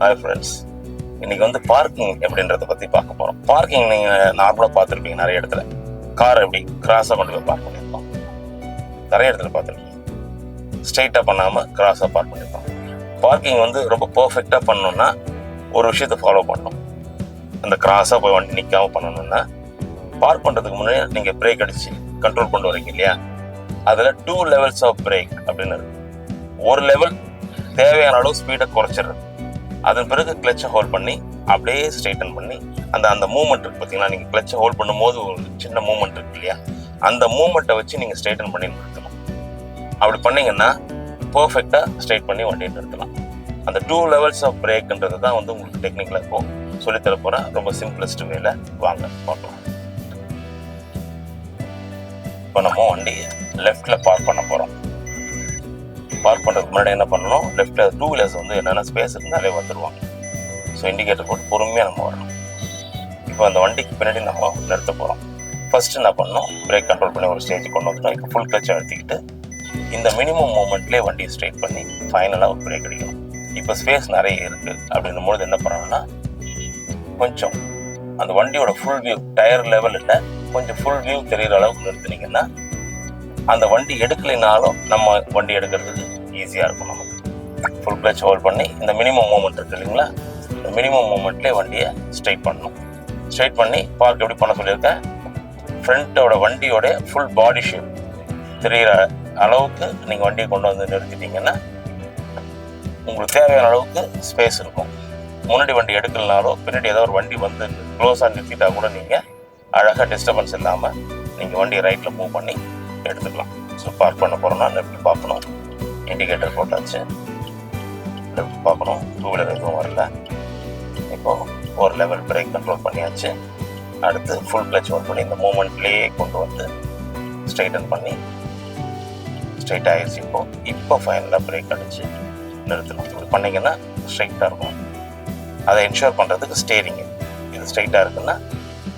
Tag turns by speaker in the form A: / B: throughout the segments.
A: Hi friends இன்னைக்கு வந்து parking எப்படின்றத பற்றி பார்க்க போகிறோம் பார்க்கிங் நீங்கள் நார்மலாக பார்த்துருப்பீங்க நிறைய இடத்துல. கார் எப்படி கிராஸாக கொண்டு போய் பார்க் பண்ணியிருப்போம் நிறைய இடத்துல பார்த்துருப்பீங்க. ஸ்ட்ரெயிட்டாக பண்ணாமல் கிராஸாக பார்க் பண்ணியிருப்போம் பார்க்கிங் வந்து ரொம்ப பர்ஃபெக்டாக பண்ணணும்னா ஒரு விஷயத்தை ஃபாலோ பண்ணணும். அந்த கிராஸாக போய் வண்டி நிற்காம பண்ணணும்னா பார்க் பண்ணுறதுக்கு முன்னாடி நீங்கள் பிரேக் அடித்து கண்ட்ரோல் கொண்டு வரீங்க இல்லையா? அதில் டூ லெவல்ஸ் ஆஃப் பிரேக் அப்படின்னு இருக்கு. ஒரு லெவல் தேவையான அளவு ஸ்பீடை குறைச்சிடுறது. அதன் பிறகு கிளச்சை ஹோல்ட் பண்ணி அப்படியே ஸ்ட்ரைட்டன் பண்ணி அந்த அந்த மூமெண்ட் இருக்கு பார்த்தீங்களா நீங்கள் கிளச்சை ஹோல்ட் பண்ணும்போது ஒரு சின்ன மூமெண்ட் இருக்கு இல்லையா? அந்த மூமெண்ட்டை வச்சு நீங்கள் ஸ்ட்ரைட்டன் பண்ணி நிறுத்தணும். அப்படி பண்ணீங்கன்னா பர்ஃபெக்டாக ஸ்ட்ரைட் பண்ணி வண்டியை நிறுத்தலாம். அந்த டூ லெவல்ஸ் ஆஃப் பிரேக்ன்றது தான் வந்து உங்களுக்கு டெக்னிக்கில் இருக்கும். சொல்லித்தர போகிறேன் ரொம்ப சிம்பிளஸ்ட் வேல. வாங்க பார்க்கலாம். இப்போ நம்ம வண்டி லெஃப்டில் பார்க் பண்ண போகிறோம் பார்க் பண்ணுறதுக்கு முன்னாடி என்ன பண்ணணும்? லெஃப்ட்டில் டூ வீலர்ஸ் வந்து என்னென்ன ஸ்பேஸ் இருந்தாலே வந்துடுவாங்க ஸோ இண்டிகேட்டர் போட்டு பொறுமையாக நம்ம வரணும். இப்போ அந்த வண்டிக்கு பின்னாடி நம்ம நிறுத்த போகிறோம் ஃபஸ்ட்டு என்ன பண்ணணும்? பிரேக் கண்ட்ரோல் பண்ணி ஒரு ஸ்டேஜ் கொண்டு வந்துட்டோம். இப்போ ஃபுல் கிளச் அழுத்திக்கிட்டு இந்த மினிமம் மூமெண்ட்லேயே வண்டியை ஸ்ட்ரைட் பண்ணி ஃபைனலாக ஒரு பிரேக் அடிக்கணும். இப்போ ஸ்பேஸ் நிறைய இருக்குது அப்படின்னும் பொழுது என்ன பண்ணணும்னா கொஞ்சம் அந்த வண்டியோட ஃபுல் வியூ டயர் லெவலில் கொஞ்சம் ஃபுல் வியூ தெரிகிற அளவுக்கு நிறுத்தினீங்கன்னா அந்த வண்டி எடுக்கலைனாலும் நம்ம வண்டி எடுக்கிறதுக்கு ஈஸியாக இருக்கும் நமக்கு. ஃபுல் கிளச் ஹோல்ட் பண்ணி இந்த மினிமம் மூமெண்ட் இருக்குது இல்லைங்களா? இந்த மினிமம் மூமெண்ட்லேயே வண்டியை ஸ்ட்ரைட் பண்ணணும். ஸ்ட்ரைட் பண்ணி பார்க் எப்படி பண்ண சொல்லியிருக்கேன் ஃப்ரண்ட்டோட வண்டியோட ஃபுல் பாடி ஷேப் தெரிகிற அளவுக்கு நீங்கள் வண்டியை கொண்டு வந்து நிறுத்திட்டீங்கன்னா உங்களுக்கு தேவையான அளவுக்கு ஸ்பேஸ் இருக்கும். முன்னாடி வண்டி எடுக்கலனாலோ பின்னாடி ஏதோ ஒரு வண்டி வந்து க்ளோஸாக நிறுத்திட்டா கூட நீங்கள் அழகாக டிஸ்டர்பன்ஸ் இல்லாமல் நீங்கள் வண்டியை ரைட்டில் மூவ் பண்ணி எடுத்துக்கலாம். ஸோ பார்க் பண்ண போகிறோன்னா லெஃப்ட் பார்க்கணும்? இண்டிகேட்டர் போட்டாச்சு லெஃப்ட் பார்க்கணும் டூ வீலர் எதுவும் வரல இப்போது ஒரு லெவல் பிரேக் கண்ட்ரோல் பண்ணியாச்சு அடுத்து ஃபுல் கிளச் ஒர்க் பண்ணி இந்த மூமெண்ட்லேயே கொண்டு வந்து ஸ்ட்ரைட்டன் பண்ணி ஸ்ட்ரைட் ஆகிடுச்சு இப்போ இப்போ ஃபைனலாக பிரேக் அடிச்சு நிறுத்தணும் இப்படி பண்ணிங்கன்னா ஸ்ட்ரைட்டாக இருக்கும் அதை என்ஷூர் பண்ணுறதுக்கு ஸ்டேரிங்கு இது ஸ்ட்ரைட்டாக இருக்குன்னா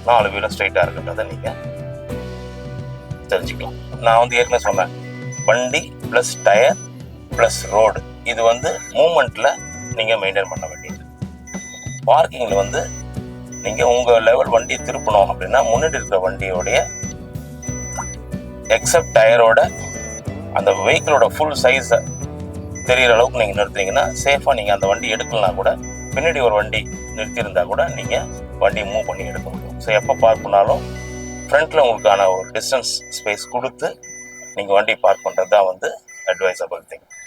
A: நாலு வீலும் ஸ்ட்ரைட்டாக இருக்குன்றதை நீங்கள் தெரிஞ்சுக்கலாம் நான் வந்து ஏற்கனவே சொன்னேன் வண்டி ப்ளஸ் டயர் ப்ளஸ் ரோடு இது வந்து மூமெண்ட்டில் நீங்கள் மெயின்டைன் பண்ண வேண்டியது. பார்க்கிங்கில் வந்து நீங்கள் உங்கள் லெவல் வண்டியை திருப்பணும் அப்படின்னா முன்னாடி இருக்கிற வண்டியோடைய எக்ஸப்ட் டயரோட அந்த வெஹிக்கிளோட ஃபுல் சைஸை தெரிகிற அளவுக்கு நீங்கள் நிறுத்திங்கன்னா சேஃபாக நீங்கள் அந்த வண்டி எடுக்கலனா கூட பின்னாடி ஒரு வண்டி நிறுத்தியிருந்தா கூட நீங்கள் வண்டியை மூவ் பண்ணி எடுக்க முடியும். ஸோ எப்போ பார்க் பண்ணாலும் ஃப்ரண்ட்டில் உங்களுக்கான ஒரு டிஸ்டன்ஸ் ஸ்பேஸ் கொடுத்து நீங்கள் வண்டி பார்க் பண்ணுறது தான் வந்து அட்வைசபிள் திங்